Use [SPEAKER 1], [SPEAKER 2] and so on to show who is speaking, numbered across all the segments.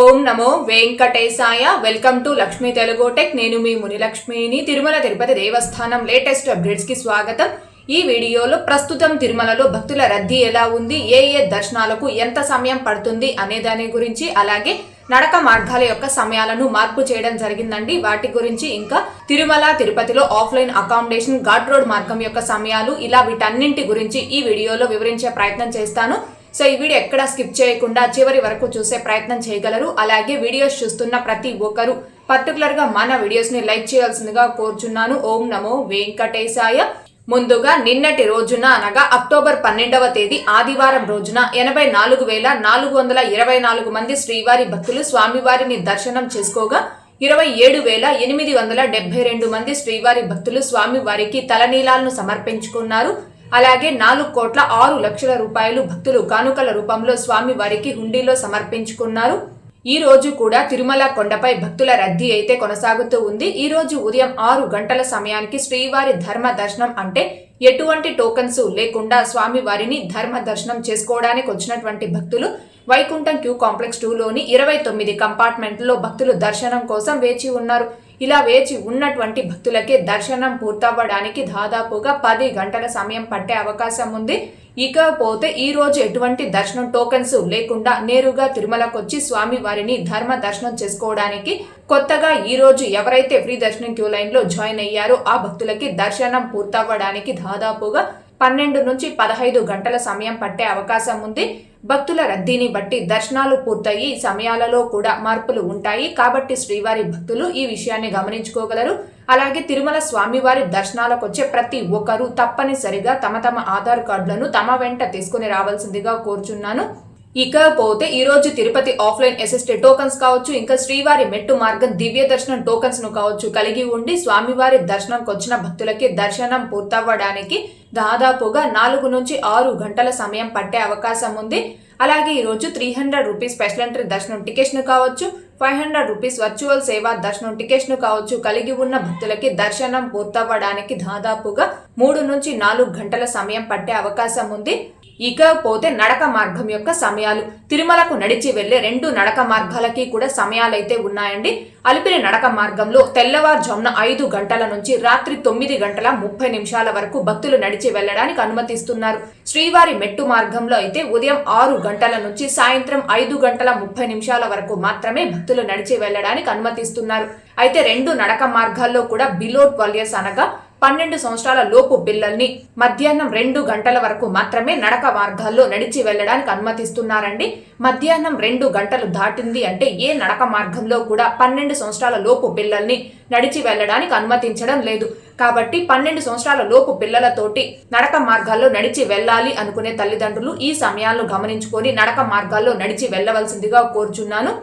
[SPEAKER 1] ఓం నమో వెంకటేశాయ. Welcome to Lakshmi Telugu tech. నేను మీ మునిలక్ష్మిని. తిరుమల తిరుపతి దేవస్థానం లేటెస్ట్ అప్డేట్స్కి స్వాగతం. ఈ వీడియోలో ప్రస్తుతం తిరుమలలో భక్తుల రద్దీ ఎలా ఉంది? ఏ ఏ దర్శనాలకు ఎంత సమయం పడుతుంది? అనే దాని గురించి అలాగే నడక మార్గాల యొక్క సమయాలను మార్పు చేయడం జరిగిందండి. వాటి గురించి ఇంకా తిరుమల తిరుపతిలో ఆఫ్లైన్ అకామిడేషన్ ఘాట్ రోడ్ మార్గం యొక్క సమయాలు ఇలా వీటన్నింటి గురించి ఈ వీడియోలో వివరించే ప్రయత్నం చేస్తాను. సో ఈ వీడియో ఎక్కడ స్కిప్ చేయకుండా చివరి వరకు చూసే ప్రయత్నం చేయగలరు. అలాగే వీడియోస్ చూస్తున్న ప్రతి ఒక్కరు పర్టికులర్గా మన వీడియోస్ని లైక్ చేయాల్సిందిగా కోరుచున్నాను. ఓం నమో వెంకటేశాయ. ముందుగా నిన్నటి రోజున అనగా అక్టోబర్ పన్నెండవ తేదీ ఆదివారం రోజున ఎనభై నాలుగు వేల నాలుగు వందల ఇరవై నాలుగు మంది శ్రీవారి భక్తులు స్వామివారిని దర్శనం చేసుకోగా ఇరవై ఏడు వేల ఎనిమిది వందల డెబ్బై రెండు మంది శ్రీవారి భక్తులు స్వామివారికి తలనీలాలను సమర్పించుకున్నారు. అలాగే నాలుగు కోట్ల ఆరు లక్షల రూపాయలు భక్తులు కానుకల రూపంలో స్వామి వారికి హుండీలో సమర్పించుకున్నారు. ఈ రోజు కూడా తిరుమల కొండపై భక్తుల రద్దీ అయితే కొనసాగుతూ ఉంది. ఈ రోజు ఉదయం ఆరు గంటల సమయానికి శ్రీవారి ధర్మ దర్శనం అంటే ఎటువంటి టోకన్స్ లేకుండా స్వామి వారిని ధర్మ దర్శనం చేసుకోవడానికి వచ్చినటువంటి భక్తులు వైకుంఠం క్యూ కాంప్లెక్స్ టూలోని ఇరవై తొమ్మిది కంపార్ట్మెంట్లో భక్తులు దర్శనం కోసం వేచి ఉన్నారు. ఇలా వేచి ఉన్నటువంటి భక్తులకే దర్శనం పూర్తవ్వడానికి దాదాపుగా పది గంటల సమయం పట్టే అవకాశం ఉంది. ఇకపోతే ఈ రోజు ఎటువంటి దర్శనం టోకెన్స్ లేకుండా నేరుగా తిరుమలకొచ్చి స్వామి వారిని ధర్మ దర్శనం చేసుకోవడానికి కొత్తగా ఈ రోజు ఎవరైతే ఫ్రీ దర్శనం క్యూ లైన్లో జాయిన్ అయ్యారో ఆ భక్తులకి దర్శనం పూర్తవ్వడానికి దాదాపుగా పన్నెండు నుంచి పదహైదు గంటల సమయం పట్టే అవకాశం ఉంది. భక్తుల రద్దీని బట్టి దర్శనాలు పూర్తయి సమయాలలో కూడా మార్పులు ఉంటాయి. కాబట్టి శ్రీవారి భక్తులు ఈ విషయాన్ని గమనించుకోగలరు. అలాగే తిరుమల స్వామివారి దర్శనాలకు వచ్చే ప్రతి ఒక్కరూ తప్పనిసరిగా తమ తమ ఆధార్ కార్డులను తమ వెంట తీసుకుని రావాల్సిందిగా కోరుచున్నాను. ఇకపోతే ఈ రోజు తిరుపతి ఆఫ్లైన్ ఎస్ఎస్టీ టోకన్స్ కావచ్చు ఇంకా శ్రీవారి మెట్టు మార్గం దివ్య దర్శనం టోకన్స్ను కావచ్చు కలిగి ఉండి స్వామివారి దర్శనంకి వచ్చిన భక్తులకి దర్శనం పూర్తవ్వడానికి దాదాపుగా నాలుగు నుంచి ఆరు గంటల సమయం పట్టే అవకాశం ఉంది. అలాగే ఈ రోజు three hundred rupees special entry దర్శనం టికెట్స్ను కావచ్చు ఫైవ్ హండ్రెడ్ రూపీస్ వర్చువల్ సేవా దర్శనం టికెట్స్ను కావచ్చు కలిగి ఉన్న భక్తులకి దర్శనం పూర్తవ్వడానికి దాదాపుగా మూడు నుంచి నాలుగు గంటల సమయం పట్టే అవకాశం ఉంది. ఇకపోతే నడక మార్గం యొక్క సమయాలు. తిరుమలకు నడిచి వెళ్ళే రెండు నడక మార్గాలకి కూడా సమయాలైతే ఉన్నాయండి. అలిపిరి నడక మార్గంలో తెల్లవారుజామున ఐదు గంటల నుంచి రాత్రి తొమ్మిది గంటల ముప్పై నిమిషాల వరకు భక్తులు నడిచి వెళ్ళడానికి అనుమతిస్తున్నారు. శ్రీవారి మెట్టు మార్గంలో అయితే ఉదయం ఆరు గంటల నుంచి సాయంత్రం ఐదు గంటల ముప్పై నిమిషాల వరకు మాత్రమే భక్తులు నడిచి వెళ్ళడానికి అనుమతిస్తున్నారు. అయితే రెండు నడక మార్గాల్లో కూడా బిలో ట్వెల్వ్ ఇయర్స్ అనగా పన్నెండు సంవత్సరాల లోపు పిల్లల్ని మధ్యాహ్నం రెండు గంటల వరకు మాత్రమే నడక మార్గాల్లో నడిచి వెళ్ళడానికి అనుమతిస్తున్నారండి. మధ్యాహ్నం రెండు గంటలు దాటింది అంటే ఏ నడక మార్గంలో కూడా పన్నెండు సంవత్సరాల లోపు పిల్లల్ని నడిచి వెళ్ళడానికి అనుమతించడం లేదు. కాబట్టి పన్నెండు సంవత్సరాల లోపు పిల్లలతోటి నడక మార్గాల్లో నడిచి వెళ్ళాలి అనుకునే తల్లిదండ్రులు ఈ సమయాలను గమనించుకొని నడక మార్గాల్లో నడిచి వెళ్ళవలసిందిగా కోరుచున్నాను.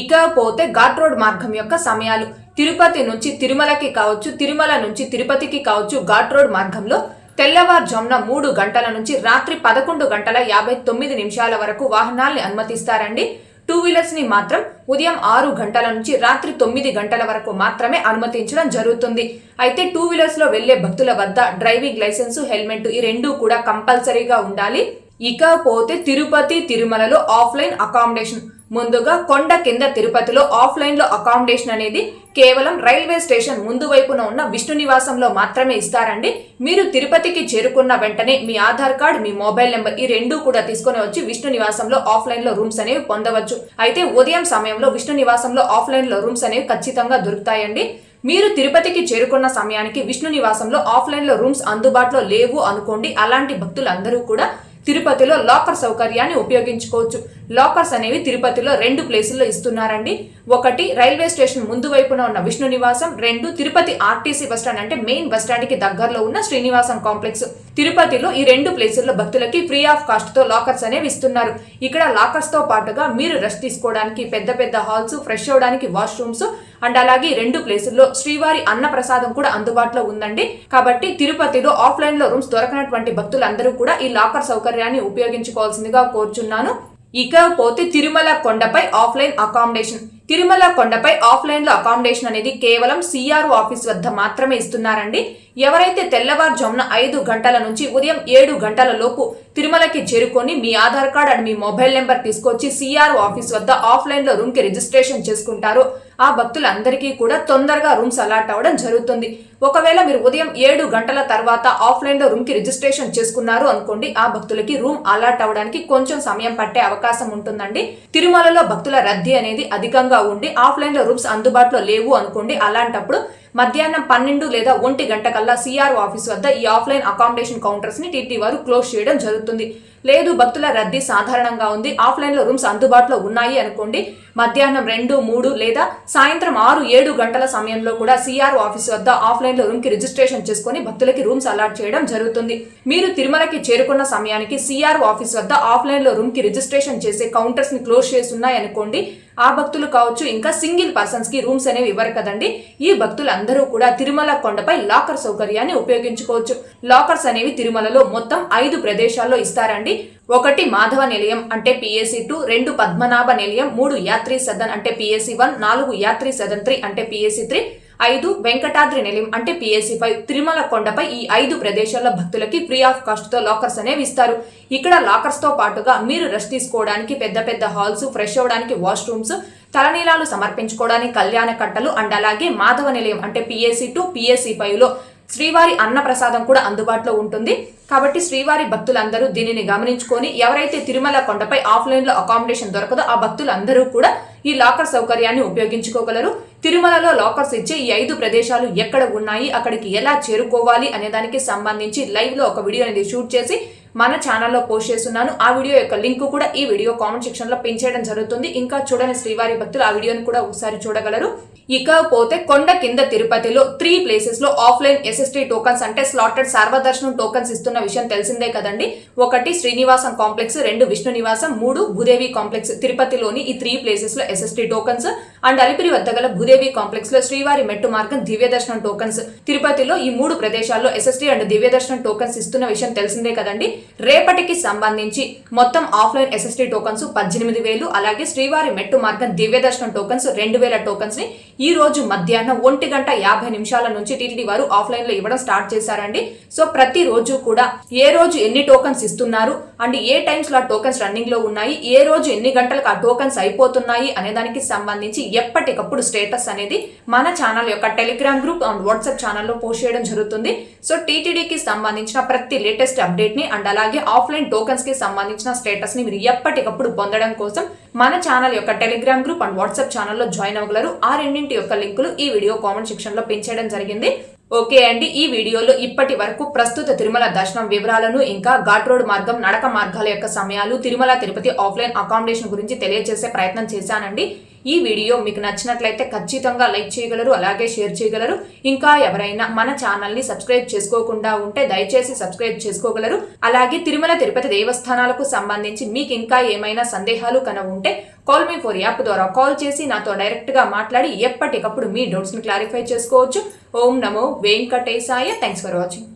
[SPEAKER 1] ఇకపోతే ఘాట్ రోడ్ మార్గం యొక్క సమయాలు. తిరుపతి నుంచి తిరుమలకి కావచ్చు తిరుమల నుంచి తిరుపతికి కావచ్చు ఘాట్ రోడ్ మార్గంలో తెల్లవారుజామున మూడు గంటల నుంచి రాత్రి పదకొండు గంటల యాభై తొమ్మిది నిమిషాల వరకు వాహనాల్ని అనుమతిస్తారండి. టూ వీలర్స్ని మాత్రం ఉదయం ఆరు గంటల నుంచి రాత్రి తొమ్మిది గంటల వరకు మాత్రమే అనుమతించడం జరుగుతుంది. అయితే టూ వీలర్స్లో వెళ్ళే భక్తుల వద్ద డ్రైవింగ్ లైసెన్స్ హెల్మెట్ ఈ రెండు కూడా కంపల్సరీగా ఉండాలి. ఇకపోతే తిరుపతి తిరుమలలో ఆఫ్లైన్ అకామిడేషన్ ముందుగా కొండ కింద తిరుపతిలో ఆఫ్లైన్లో అకామిడేషన్ అనేది కేవలం రైల్వే స్టేషన్ ముందు వైపున ఉన్న విష్ణు నివాసంలో మాత్రమే ఇస్తారండి. మీరు తిరుపతికి చేరుకున్న వెంటనే మీ ఆధార్ కార్డ్ మీ మొబైల్ నెంబర్ ఈ రెండు కూడా తీసుకొని వచ్చి విష్ణు నివాసంలో ఆఫ్లైన్లో రూమ్స్ అనేవి పొందవచ్చు. అయితే ఉదయం సమయంలో విష్ణు నివాసంలో ఆఫ్లైన్లో రూమ్స్ అనేవి ఖచ్చితంగా దొరుకుతాయండి. మీరు తిరుపతికి చేరుకున్న సమయానికి విష్ణు నివాసంలో ఆఫ్లైన్లో రూమ్స్ అందుబాటులో లేవు అనుకోండి. అలాంటి భక్తులందరూ కూడా తిరుపతిలో లాకర్ సౌకర్యాన్ని ఉపయోగించుకోవచ్చు. లాకర్స్ అనేవి తిరుపతిలో రెండు ప్లేసుల్లో ఇస్తున్నారండి. ఒకటి రైల్వే స్టేషన్ ముందు వైపున ఉన్న విష్ణు నివాసం రెండు తిరుపతి ఆర్టీసీ బస్టాండ్ అంటే మెయిన్ బస్టాండ్కి దగ్గరలో ఉన్న శ్రీనివాసం కాంప్లెక్స్. తిరుపతిలో ఈ రెండు ప్లేసుల్లో భక్తులకి ఫ్రీ ఆఫ్ కాస్ట్తో లాకర్స్ అనేవి ఇస్తున్నారు. ఇక్కడ లాకర్స్తో పాటుగా మీరు రెస్ట్ తీసుకోవడానికి పెద్ద పెద్ద హాల్స్ ఫ్రెష్ అవడానికి వాష్రూమ్స్ అండ్ అలాగే రెండు ప్లేసుల్లో శ్రీవారి అన్న ప్రసాదం కూడా అందుబాటులో ఉందండి. కాబట్టి తిరుపతిలో ఆఫ్లైన్లో రూమ్స్ దొరకనటువంటి భక్తులందరూ కూడా ఈ లాకర్ సౌకర్యాన్ని ఉపయోగించుకోవాల్సిందిగా కోరుచున్నాను. ఇకపోతే తిరుమల కొండపై ఆఫ్లైన్ అకామిడేషన్ తిరుమల కొండపై ఆఫ్లైన్లో అకామిడేషన్ అనేది కేవలం సిఆర్ఓ ఆఫీస్ వద్ద మాత్రమే ఇస్తున్నారండి. ఎవరైతే తెల్లవారుజామున ఐదు గంటల నుంచి ఉదయం ఏడు గంటల లోపు తిరుమలకి చేరుకొని మీ ఆధార్ కార్డ్ అండ్ మీ మొబైల్ నెంబర్ తీసుకొచ్చి సిఆర్ ఆఫీస్ వద్ద ఆఫ్లైన్లో రూమ్కి రిజిస్ట్రేషన్ చేసుకుంటారు. ఆ భక్తులందరికీ కూడా తొందరగా రూమ్స్ అలాట్ అవ్వడం జరుగుతుంది. ఒకవేళ మీరు ఉదయం ఏడు గంటల తర్వాత ఆఫ్లైన్లో రూమ్కి రిజిస్ట్రేషన్ చేసుకున్నారు అనుకోండి ఆ భక్తులకి రూమ్ అలాట్ అవ్వడానికి కొంచెం సమయం పట్టే అవకాశం ఉంటుందండి. తిరుమలలో భక్తుల రద్దీ అనేది అధికంగా ఉండి ఆఫ్లైన్లో రూమ్స్ అందుబాటులో లేవు అనుకోండి అలాంటప్పుడు మధ్యాహ్నం పన్నెండు లేదా ఒంటి గంట కల్లా సిఆర్ఓ ఆఫీస్ వద్ద ఈ ఆఫ్లైన్ అకామిడేషన్ కౌంటర్స్ని టీటీ వారు క్లోజ్ చేయడం జరుగుతుంది. లేదు భక్తుల రద్దీ సాధారణంగా ఉంది. ఆఫ్లైన్లో రూమ్స్ అందుబాటులో ఉన్నాయి అనుకోండి. మధ్యాహ్నం రెండు మూడు లేదా సాయంత్రం ఆరు ఏడు గంటల సమయంలో కూడా సిఆర్ఓ ఆఫీస్ వద్ద ఆఫ్లైన్లో రూమ్కి రిజిస్ట్రేషన్ చేసుకుని భక్తులకి రూమ్స్ అలాట్ చేయడం జరుగుతుంది. మీరు తిరుమలకి చేరుకున్న సమయానికి సిఆర్ఓ ఆఫీస్ వద్ద ఆఫ్లైన్లో రూమ్కి రిజిస్ట్రేషన్ చేసే కౌంటర్స్ని క్లోజ్ చేసి ఉన్నాయనుకోండి ఆ భక్తులు కావచ్చు ఇంకా సింగిల్ పర్సన్స్కి రూమ్స్ అనేవి ఇవ్వరు కదండి. ఈ భక్తులు అందరూ కూడా తిరుమల కొండపై లాకర్ సౌకర్యాన్ని ఉపయోగించుకోవచ్చు. లాకర్స్ అనేవి తిరుమలలో మొత్తం ఐదు ప్రదేశాల్లో ఇస్తారండి. ఒకటి మాధవ నిలయం అంటే పిఎస్సి టూ రెండు పద్మనాభ నిలయం మూడు యాత్రి సదన్ అంటే పిఎస్సి వన్ నాలుగు యాత్రి సదన్ త్రీ అంటే పిఎస్సి త్రీ ఐదు వెంకటాద్రి నిలయం అంటే పిఎస్సి ఫైవ్. తిరుమల కొండపై ఈ ఐదు ప్రదేశాల్లో భక్తులకి ఫ్రీ ఆఫ్ కాస్ట్తో లాకర్స్ అనేవి ఇస్తారు. ఇక్కడ లాకర్స్తో పాటుగా మీరు రెస్ట్ తీసుకోవడానికి పెద్ద పెద్ద హాల్స్ ఫ్రెష్ అవ్వడానికి వాష్రూమ్స్ తలనీలాలు సమర్పించుకోవడానికి కళ్యాణ కట్టలు అండ్ అలాగే మాధవ నిలయం అంటే పిఎస్సి టూ పిఎస్సి ఫైవ్లో శ్రీవారి అన్న ప్రసాదం కూడా అందుబాటులో ఉంటుంది. కాబట్టి శ్రీవారి భక్తులందరూ దీనిని గమనించుకొని ఎవరైతే తిరుమల కొండపై ఆఫ్లైన్లో అకామిడేషన్ దొరకదో ఆ భక్తులందరూ కూడా ఈ లాకర్ సౌకర్యాన్ని ఉపయోగించుకోగలరు. తిరుమలలో లాకర్స్ ఇచ్చే ఈ ఐదు ప్రదేశాలు ఎక్కడ ఉన్నాయి అక్కడికి ఎలా చేరుకోవాలి అనే దానికి సంబంధించి లైవ్లో ఒక వీడియో అనేది షూట్ చేసి మన ఛానల్లో పోస్ట్ చేస్తున్నాను. ఆ వీడియో యొక్క లింక్ కూడా ఈ వీడియో కామెంట్ సెక్షన్లో పెంచేయడం పిన్ చేయడం జరుగుతుంది. ఇంకా చూడని శ్రీవారి భక్తులు ఆ వీడియోని కూడా ఒకసారి చూడగలరు. ఇకపోతే కొండ కింద తిరుపతిలో త్రీ ప్లేసెస్లో ఆఫ్లైన్ ఎస్ఎస్టీ టోకన్స్ అంటే స్లాటెడ్ సర్వదర్శనం టోకన్స్ ఇస్తున్న విషయం తెలిసిందే కదండి. ఒకటి శ్రీనివాసం కాంప్లెక్స్ రెండు విష్ణు నివాసం మూడు భూదేవి కాంప్లెక్స్ తిరుపతిలోని ఈ త్రీ ప్లేసెస్లో ఎస్ఎస్టీ టోకన్స్ అండ్ అలిపిరి వద్ద గల భూదేవి కాంప్లెక్స్లో శ్రీవారి మెట్టు మార్గం దివ్య దర్శనం టోకన్స్ తిరుపతిలో ఈ మూడు ప్రదేశాల్లో ఎస్ఎస్టీ అండ్ దివ్య దర్శనం టోకన్స్ ఇస్తున్న విషయం తెలిసిందే కదండి. రేపటికి సంబంధించి మొత్తం ఆఫ్లైన్ ఎస్ఎస్టీ టోకన్స్ పద్దెనిమిది వేలు అలాగే శ్రీవారి మెట్టు మార్గం దివ్య దర్శనం టోకన్స్ రెండు వేల టోకన్స్ని ఈ రోజు మధ్యాహ్నం ఒంటి గంట యాభై నిమిషాల నుంచి టీటీడీ వారు ఆఫ్లైన్లో ఇవ్వడం స్టార్ట్ చేశారండి. సో ప్రతి రోజు కూడా ఏ రోజు ఎన్ని టోకన్స్ ఇస్తున్నారు? అండ్ ఏ టైమ్స్లో ఆ టోకన్స్ రన్నింగ్లో ఉన్నాయి? ఏ రోజు ఎన్ని గంటలకు ఆ టోకన్స్ అయిపోతున్నాయి? అనే దానికి సంబంధించి ఎప్పటికప్పుడు స్టేటస్ అనేది మన ఛానల్ యొక్క టెలిగ్రామ్ గ్రూప్ అండ్ వాట్సాప్ ఛానల్లో పోస్ట్ చేయడం జరుగుతుంది. సో టీటీడీకి సంబంధించిన ప్రతి లేటెస్ట్ అప్డేట్ని అండ్ అలాగే ఆఫ్లైన్ టోకన్స్కి సంబంధించిన స్టేటస్ని మీరు ఎప్పటికప్పుడు పొందడం కోసం మన ఛానల్ యొక్క టెలిగ్రామ్ గ్రూప్ అండ్ వాట్సాప్ ఛానల్లో జాయిన్ అవ్వగలరు. ఆ రెండింటి యొక్క లింకులు ఈ వీడియో కామెంట్ సెక్షన్లో జరిగింది. ఓకే అండి ఈ వీడియోలో ఇప్పటి వరకు ప్రస్తుత తిరుమల దర్శనం వివరాలను ఇంకా ఘాట్ రోడ్ మార్గం నడక మార్గాల యొక్క సమయాలు తిరుమల తిరుపతి ఆఫ్లైన్ అకామిడేషన్ గురించి తెలియజేసే ప్రయత్నం చేశానండి. ఈ వీడియో మీకు నచ్చినట్లయితే ఖచ్చితంగా లైక్ చేయగలరు అలాగే షేర్ చేయగలరు. ఇంకా ఎవరైనా మన ఛానల్ని సబ్స్క్రైబ్ చేసుకోకుండా ఉంటే దయచేసి సబ్స్క్రైబ్ చేసుకోగలరు. అలాగే తిరుమల తిరుపతి దేవస్థానాలకు సంబంధించి మీకు ఇంకా ఏమైనా సందేహాలు కన ఉంటే కాల్ మీ ఫోర్ యాప్ ద్వారా కాల్ చేసి నాతో డైరెక్ట్గా మాట్లాడి ఎప్పటికప్పుడు మీ డౌట్స్ని క్లారిఫై చేసుకోవచ్చు. ఓం నమో వెంకటేశాయ. Thanks for watching